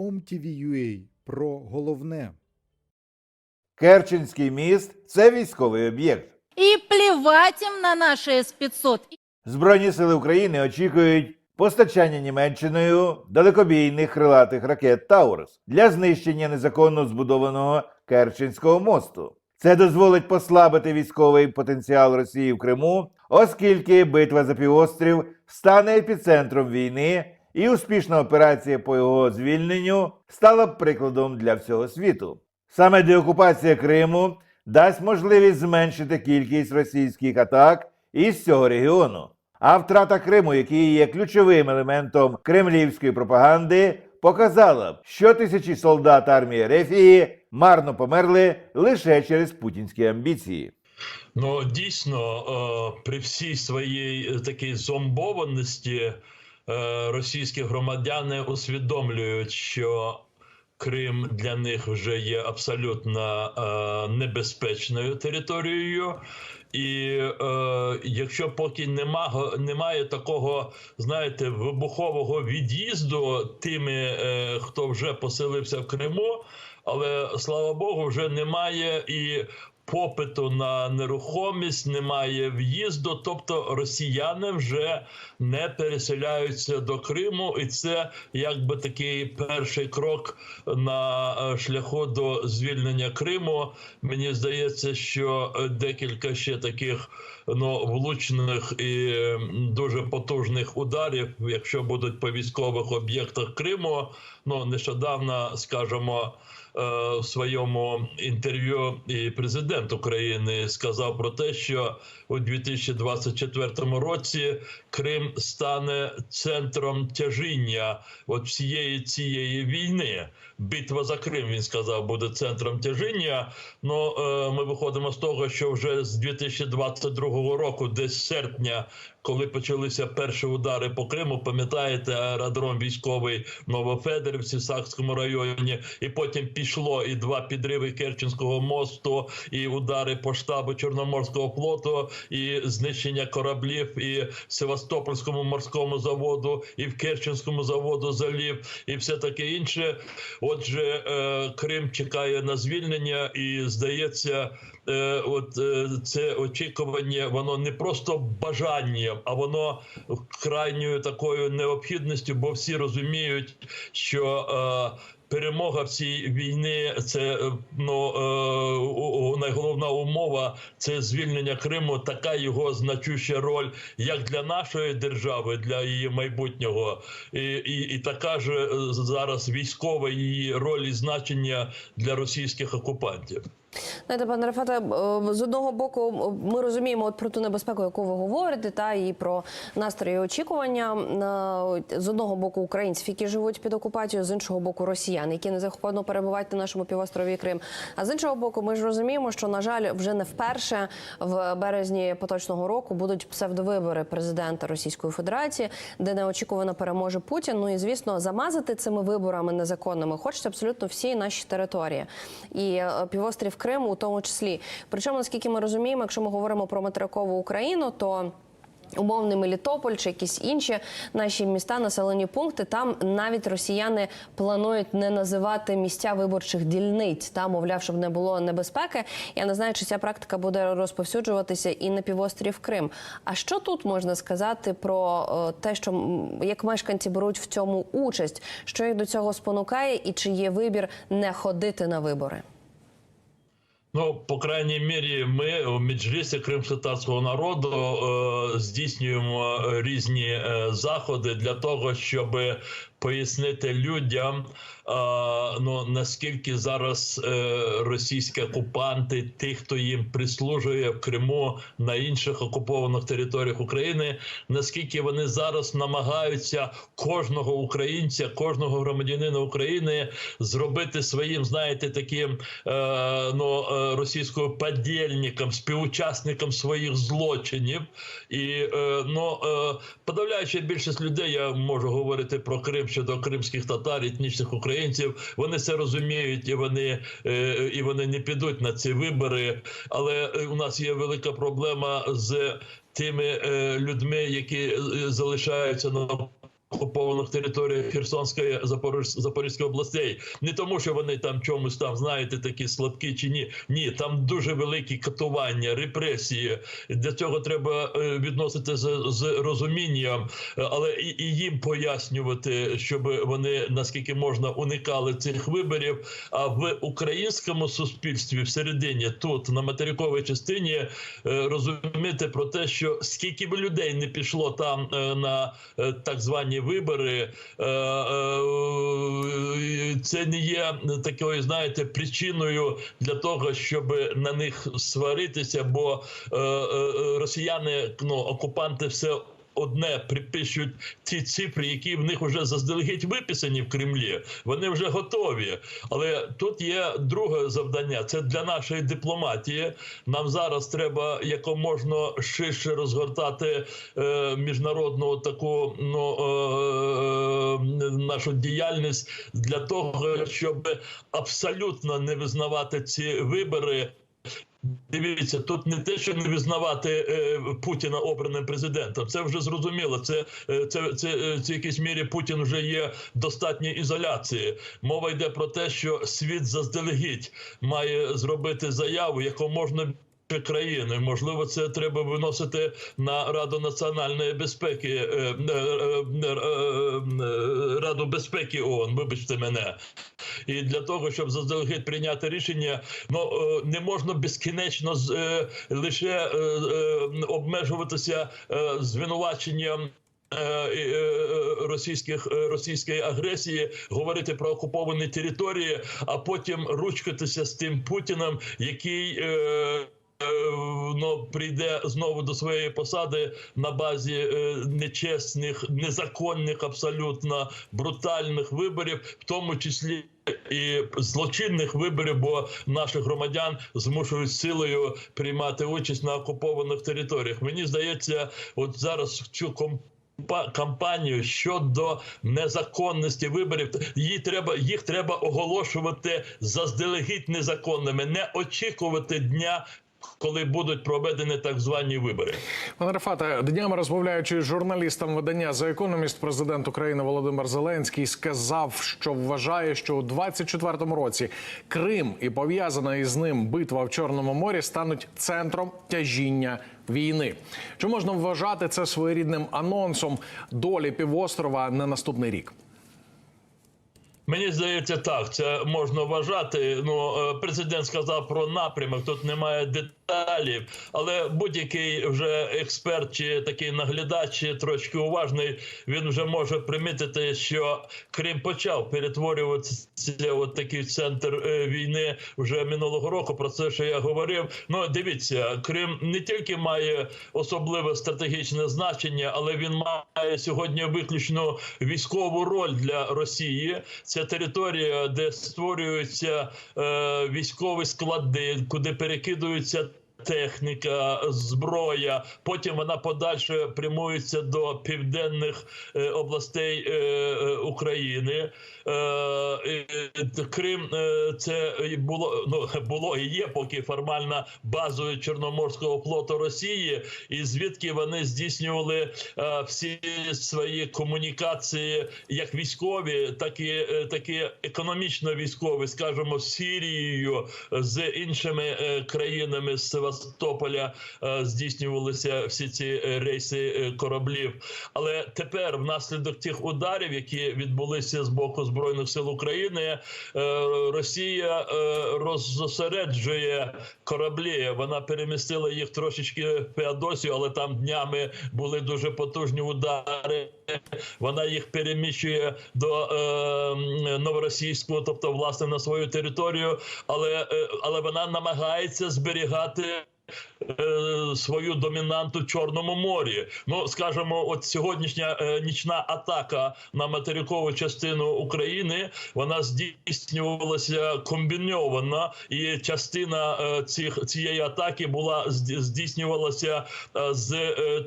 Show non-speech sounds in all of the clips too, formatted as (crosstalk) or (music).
OMTV.ua про головне. Керченський міст це військовий об'єкт. И плевать им на наши С-500. Збройні сили України очікують постачання Німеччиною далекобійних крилатих ракет Таурус для знищення незаконно збудованого Керченського мосту. Це дозволить послабити військовий потенціал Росії в Криму, оскільки битва за півострів стане епіцентром війни, і успішна операція по його звільненню стала прикладом для всього світу. Саме деокупація Криму дасть можливість зменшити кількість російських атак із цього регіону. А втрата Криму, який є ключовим елементом кремлівської пропаганди, показала, б, що тисячі солдат армії Рефії марно померли лише через путінські амбіції. Ну дійсно, е, при всій своїй такій зомбованості російські громадяни усвідомлюють, що Крим для них вже є абсолютно е, небезпечною територією. І е, якщо поки нема, немає такого, знаєте, вибухового від'їзду тими, е, хто вже поселився в Криму, але слава Богу, вже немає і попиту на нерухомість, немає в'їзду. Тобто росіяни вже не переселяються до Криму, і це якби такий перший крок на е, шляху до звільнення Криму. Мені здається, що е, декілька ще таких ну влучних і е, дуже потужних ударів, якщо будуть по військових об'єктах Криму, ну нещодавно скажімо, е, в своєму інтерв'ю і президент України сказав про те, що у 2024 році Крим стане центром тяжіння от всієї цієї війни. Битва за Крим він сказав буде центром тяжіння. Ну е, ми виходимо з того, що вже з 2022 року, десь серпня, коли почалися перші удари по Криму, пам'ятаєте, аеродром військовий в Новофедерівці в Сакському районі, і потім пішло і два підриви Керченського мосту, і удари по штабу Чорноморського флоту, і знищення кораблів, і Севастопольському морському заводу, і в Керченському заводу залів, і все таке інше. Отже, е, Крим чекає на звільнення, і здається, е, от е, це очікування, воно не просто бажанням, а воно крайньою такою необхідністю, бо всі розуміють, що е, перемога в цій війні це е, ну е, найголовна умова це звільнення Криму. Така його значуща роль як для нашої держави, для її майбутнього, і, і, і така ж е, зараз військова її роль і значення для російських окупантів. Знаєте, пане Рафате, е, з одного боку, ми розуміємо от про ту небезпеку, яку ви говорите, та і про настрої очікування. Е, З одного боку, українців, які живуть під окупацією, з іншого боку, росіян, які незаконно перебувають на нашому півострові Крим. А з іншого боку, ми ж розуміємо, що на жаль, вже не вперше в березні поточного року будуть псевдовибори президента Російської Федерації, де неочікувано переможе Путін. Ну і звісно, замазати цими виборами незаконними хочуть абсолютно всі наші території і е, півострів Крим у тому числі. Причому, наскільки ми розуміємо, якщо ми говоримо про материкову Україну, то Умовний Мелітополь чи якісь інші наші міста, населені пункти. Там навіть росіяни планують не називати місця виборчих дільниць, та мовляв, щоб не було небезпеки. Я не знаю, чи ця практика буде розповсюджуватися і на півострів Крим. А що тут можна сказати про е, те, що як мешканці беруть в цьому участь, що їх до цього спонукає, і чи є вибір не ходити на вибори? Ну, по крайній мірі, ми в Меджлісі кримськотатарського народу е, здійснюємо е, різні е, заходи для того, щоб пояснити людям, ну наскільки зараз е, російські окупанти, ті, хто їм прислужує в Криму на інших окупованих територіях України, наскільки вони зараз намагаються кожного українця, кожного громадянина України зробити своїм, знаєте, таким е, ну, е, російською подільником, співучасником своїх злочинів. І ну, подавляюча більшість людей, я можу говорити про Крим щодо кримських татар, етнічних українців. Вони це розуміють і вони, е, і вони не підуть на ці вибори. Але е, у нас є велика проблема з тими е, людьми, які залишаються на окупованих територіях Херсонської. Запорізької областей. Не тому, що вони там чомусь там знаєте такі слабкі чи ні. Ні, там дуже великі катування, репресії. Для цього треба е, відносити з, з розумінням, але і, і їм пояснювати, щоб вони наскільки можна уникали цих виборів. А в українському суспільстві всередині тут на материковій частині е, розуміти про те, що скільки б людей не пішло там е, на так звані вибори, е, е, це не є такою, знаєте, причиною для того, щоб на них сваритися, бо е, росіяни, ну окупанти, все. Одне припишуть ті цифри, які в них вже заздалегідь виписані в Кремлі. Вони вже готові. Але тут є друге завдання: це для нашої дипломатії. Нам зараз треба якоможно ширше розгортати е, міжнародну таку ну, е, нашу діяльність для того, щоб абсолютно не визнавати ці вибори. Дивіться, тут не те, що не визнавати е, Путіна обраним президентом. Це вже зрозуміло. Це, е, це, це, це якійсь мірі Путін вже є в достатній ізоляції. Мова йде про те, що світ заздалегідь має зробити заяву, яку можна країни. Можливо, це треба виносити на Раду національної безпеки, е, е, е, Раду безпеки ООН, вибачте мене. І для того, щоб заздалегідь прийняти рішення, ну не можна безкінечно е, лише обмежуватися звинуваченням. Російських російської агресії говорити про окуповані території, а потім ручкатися з тим Путіним, який ну, прийде знову до своєї посади на базі е, нечесних, незаконних, абсолютно брутальних виборів, в тому числі. І злочинних виборів, бо наших громадян змушують силою приймати участь на окупованих територіях. Мені здається, от зараз цю кампанію щодо незаконності виборів, її треба їх треба оголошувати заздалегідь незаконними, не очікувати дня. Коли будуть проведені так звані вибори, Пане Рафате, днями розмовляючи з журналістом видання за економіст, президент України Володимир Зеленський сказав, що вважає, що у 24-му році Крим і пов'язана із ним битва в Чорному морі стануть центром тяжіння війни. Чи можна вважати це своєрідним анонсом долі півострова на наступний рік? Мені здається, так це можна вважати. Ну е, президент сказав про напрямок. Тут немає деталів, але будь-який вже експерт чи такий наглядач, трошки уважний, він вже може примітити, що Крим почав перетворюватися от такий центр е, війни вже минулого року. Про це що я говорив. Ну дивіться, Крим не тільки має особливе стратегічне значення, але він має сьогодні виключно військову роль для Росії. Це територія, де створюються е, військові склади, куди перекидуються. Техніка, зброя, потім вона подальше прямується до південних е, областей е, е, України. Е, е, Крим е, це було ну (laughs) було і є поки формально базою Чорноморського флоту Росії, і звідки вони здійснювали всі свої комунікації, як військові, так і так і економічно військові, скажімо, з Сірією, з іншими країнами з Севастополя здійснювалися всі ці рейси кораблів. Але тепер, внаслідок цих ударів, які відбулися з боку збройних сил України, е, Росія е, роззосереджує кораблі. Вона перемістила їх трошечки в Феодосію, але там днями були дуже потужні удари. Вона їх переміщує до е, новоросійську, тобто власне на свою територію, але, е, але вона намагається зберігати. Е, Свою домінанту Чорному морі. Ну скажімо, от сьогоднішня е, нічна атака на материкову частину України вона здійснювалася комбіньовано, і частина е, цих цієї атаки була зді- здійснювалася з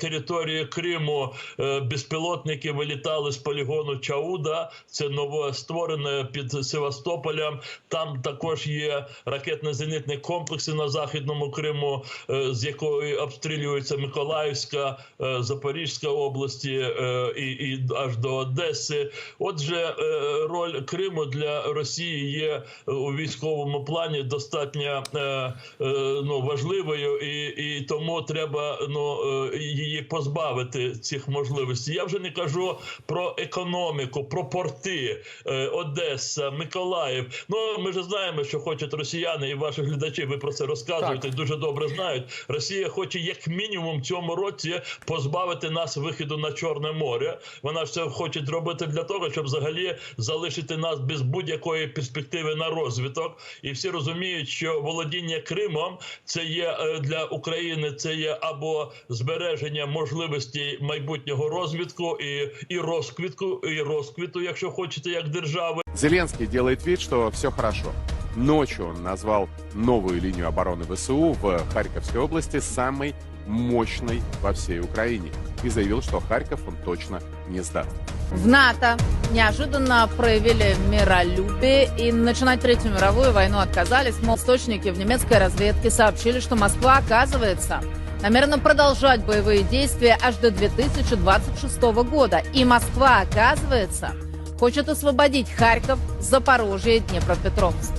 території Криму. Безпілотники вилітали з полігону Чауда. Це новостворене під Севастополем. Там також є ракетно-зенітні комплекси на західному Криму. З якої обстрілюється Миколаївська, е, Запорізька області е, і, і аж до Одеси. Отже, е, роль Криму для Росії є у військовому плані достатньо ну, важливою, і, і тому треба ну, її позбавити цих можливостей. Я вже не кажу про економіку, про порти Одеса, Миколаїв. Ну ми ж знаємо, що хочуть росіяни і ваші глядачі. Ви про це розказуєте. Дуже добре знають. Росія хоче як мінімум цьому році позбавити нас виходу на Чорне море. Вона ж це хоче зробити для того, щоб взагалі залишити нас без будь-якої перспективи на розвиток. І всі розуміють, що володіння Кримом це є е, для України. Це є або збереження можливості майбутнього розвитку і, і розквітку, і розквіту, якщо хочете, як держави. Зеленский делает вид, что все хорошо. Ночью он назвал новую линию обороны ВСУ в Харьковской области самой мощной во всей Украине и заявил, что Харьков он точно не сдаст. В НАТО неожиданно проявили миролюбие и начинать Третью мировую войну отказались. Мол, источники в немецкой разведке сообщили, что Москва, оказывается, намерена продолжать боевые действия аж до 2026 года. И Москва, оказывается, хочет освободить Харьков, Запорожье и Днепропетровск.